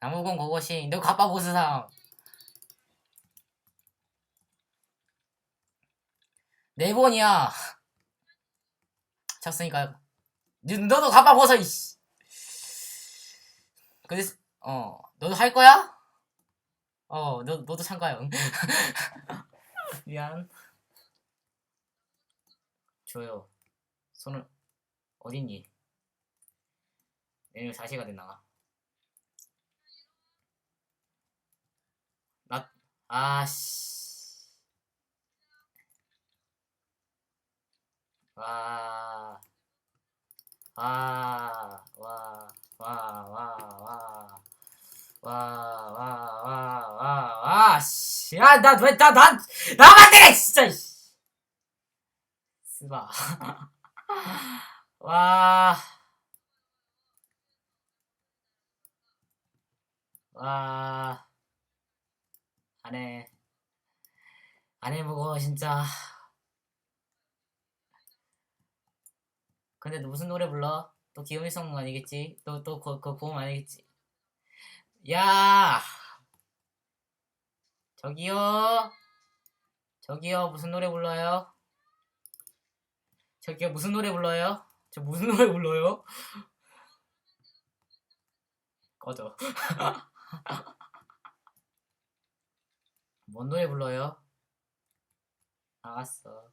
나무공 고고싱 너 가빠 보스상. 네 번이야 쳤으니까. 너- 너도 가빠 벗어 이씨. 근데 어 너도 할 거야? 어 너, 너도 참가요 응? 미안. 줘요. 손을 어딨니? 내일 4시가 됐나 나 아씨 와. 와. 와. 와. 와. 와. 와. 와. 와. 와. 와. 씨. 야, 나, 왜, 나, 난, 나만 때려! 진짜, 씨. 스바. 와. 와. 안 해. 안 해보고, 진짜. 근데 너 무슨 노래 불러? 또 기요미송 아니겠지? 또, 또, 그, 그, 고음 아니겠지? 야! 저기요? 저기요, 무슨 노래 불러요? 저기요, 무슨 노래 불러요? 저 무슨 노래 불러요? 꺼져. 뭔 노래 불러요? 알았어.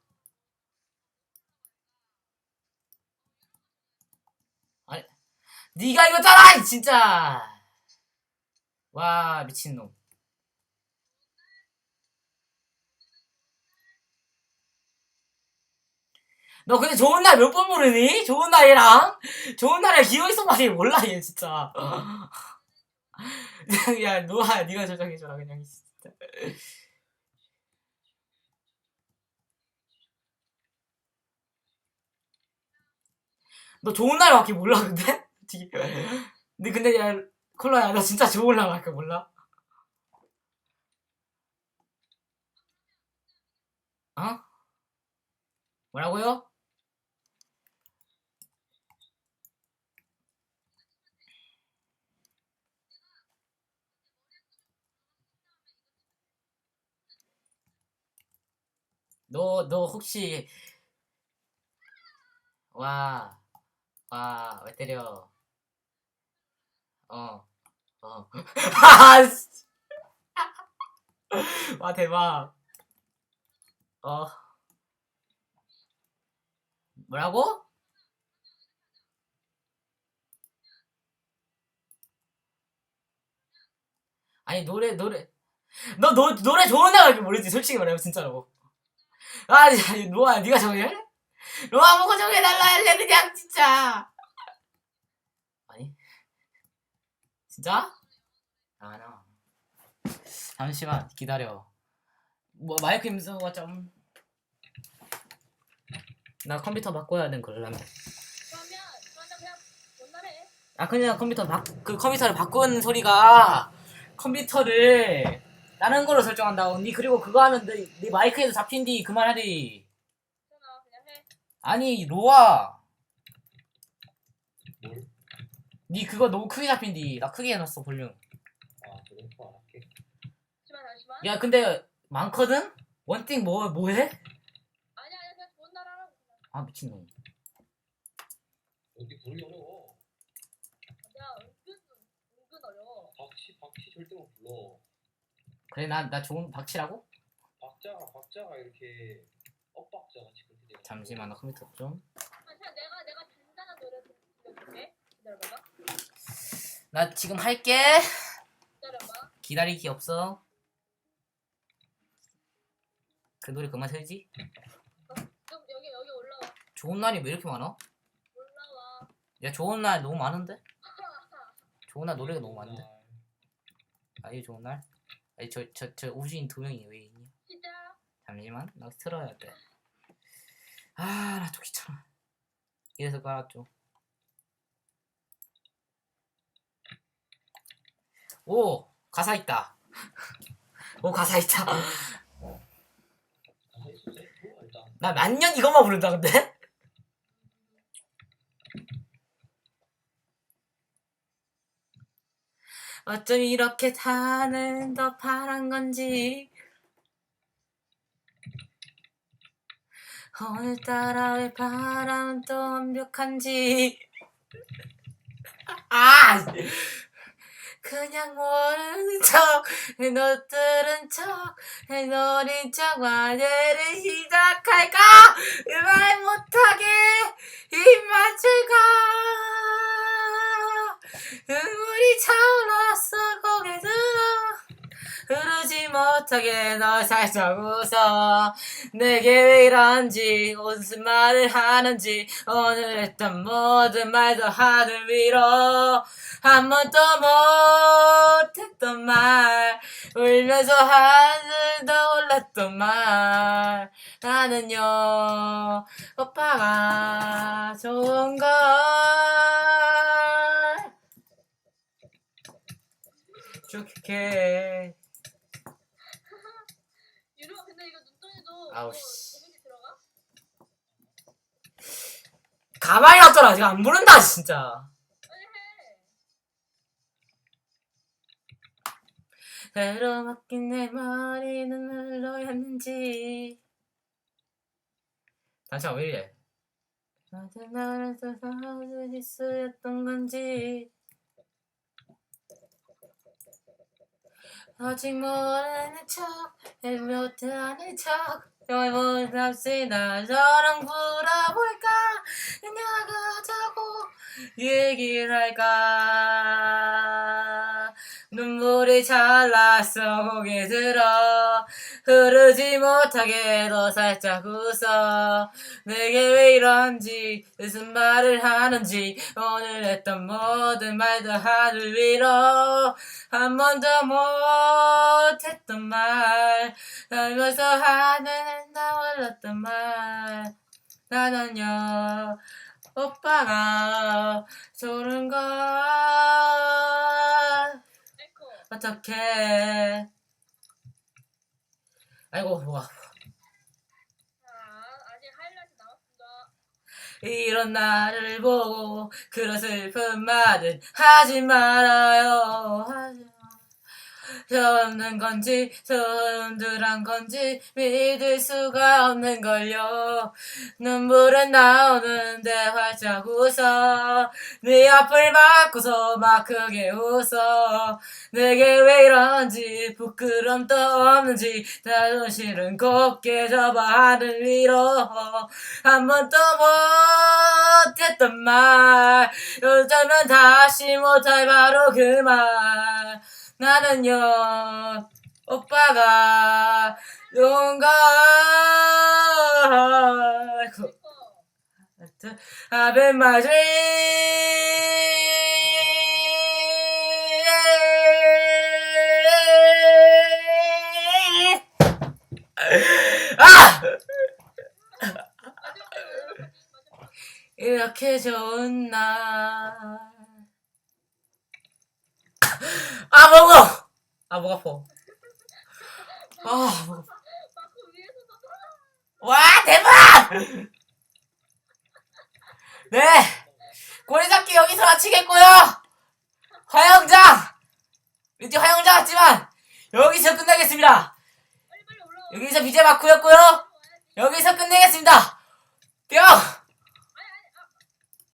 아니, 네가 이거잖아, 이 진짜. 와, 미친놈. 너 근데 좋은 날 몇번 모르니? 좋은 날이랑 좋은 날에 기어있어 말이 몰라 얘 진짜. 야 노아 네가 저장해줘라 그냥 진짜. 너 좋은 날 밖에 몰라 근데? 근데 근데 야 콜라야 너 진짜 좋은 날 밖에 몰라? 어? 뭐라고요? 너, 너 혹시, 와, 와, 왜 때려? 어, 어. 와, 대박. 어. 뭐라고? 아니, 노래, 노래. 너, 너, 노래 좋은 날밖에 모르지, 솔직히 말하면, 진짜로. 아니, 아니, 노아, 네가 정해? 노아 보고 정해달라 할래, 그냥, 진짜. 아니. 진짜? 아, 나. 잠시만, 기다려. 뭐, 마이크 임수가 좀. 나 컴퓨터 바꿔야 되는 걸라면. 그러면 그러면 그냥 못나래 아, 그냥 컴퓨터 바, 그 컴퓨터를 바꾼 소리가 컴퓨터를 다른 걸로 설정한다고. 니 그리고 그거 하면 네, 네 마이크에도 잡힌디 그만하리. 괜찮아 그냥 해 아니, 로아. 뭘? 니 그거 너무 크게 잡힌디. 나 크게 해놨어, 볼륨. 아 그래? 또 알았게 잠시만 잠시만 야, 근데 많거든? 원띵 뭐, 뭐 해? 아니야 아니야 그냥 못나라라고 그냥 아, 미친놈. 여기 부르기 어려워 야 은근 은근 어려워 박씨 박씨 절대 못 불러 그래, 나, 나 좋은 박치라고? 박자가 박자가 이렇게 엇박자 같이 그렇게 돼 잠시만, 나 컴퓨터 좀. 아 내가 내가 간단한 노래 좀 들려줄게 기다려봐봐 나 지금 할게. 기다려봐 기다리기 없어. 그 노래 그만 틀지? 좀 여기 여기 올라와 좋은 날이 왜 이렇게 많아? 올라와 야 좋은 날 너무 많은데? 좋은 날 노래가 너무 많은데? 아, 아니 좋은 날? 아니 저 저 저 우주인 두 명이 왜 있니? 시작 잠시만 나 틀어야 돼. 아나 또 귀찮아. 이래서 깔았죠. 오 가사 있다. 오 가사 있다. 뭐나 만년 이것만 부른다 근데? 어쩜 이렇게 하늘은 더 파란 건지. 오늘따라 왜 바람은 또 완벽한지. 아! 그냥 모르는 척 너 들은 척 노린 척 화제를 시작할까? 말 못하게 입 맞출까 눈물이 차올랐어 고개 들어. 흐르지 못하게 너 살짝 웃어. 내게 왜 이런지 무슨 말을 하는지. 오늘 했던 모든 말도 하늘 위로. 한 번도 못했던 말. 울면서 하늘도 올랐던 말. 나는요 오빠가 좋은 걸 좋게 유로 근데 이거 눈동이도 아우, 뭐 씨. 데미지 들어가? 가만히 놨더라 지금 안 부른다 진짜 빨리 해. 새로 맡긴 내 머리는 흘러였는지 잠시만 왜 이래 나한테 나를 써서 실수였던 건지 아직 모르는 척 못하는 척. 정말 못없이 나 저랑 불어볼까? 나가자고 얘기를 할까 눈물이 잘났어. 고개 들어. 흐르지 못하게 너 살짝 웃어. 내게 왜 이런지 무슨 말을 하는지. 오늘 했던 모든 말도 하늘 위로. 한 번도 못했던 말. 살면서 하늘은 나올랐던 말. 나는요 오빠가 좋은 걸. 어떡해 아이고 남았습니다. 이런 나를 보고 그런 슬픈 말은 하지 말아요 하지 없는 건지 저 흔들한 건지 믿을 수가 없는 걸요. 눈물은 나오는데 활짝 웃어. 네 앞을 막고서 막 크게 웃어. 내게 왜 이런지 부끄럼도 없는지 자존심은 곱게 접어 하늘 위로 한 번도 못했던 말 어쩌면 다시 못할 바로 그말 나는요 오빠가 been my dream. 아! 이렇게 좋은 날. 아, 먹어! 아, 목 아파. 아, 목 아파. 마크 위에서도 와, 대박! 네! 고래잡기 여기서 마치겠고요! 화영장! 이제 화영장 왔지만, 여기서 올라와. 여기서 BJ 마쿠였고요! 와야지. 여기서 끝내겠습니다! 뿅!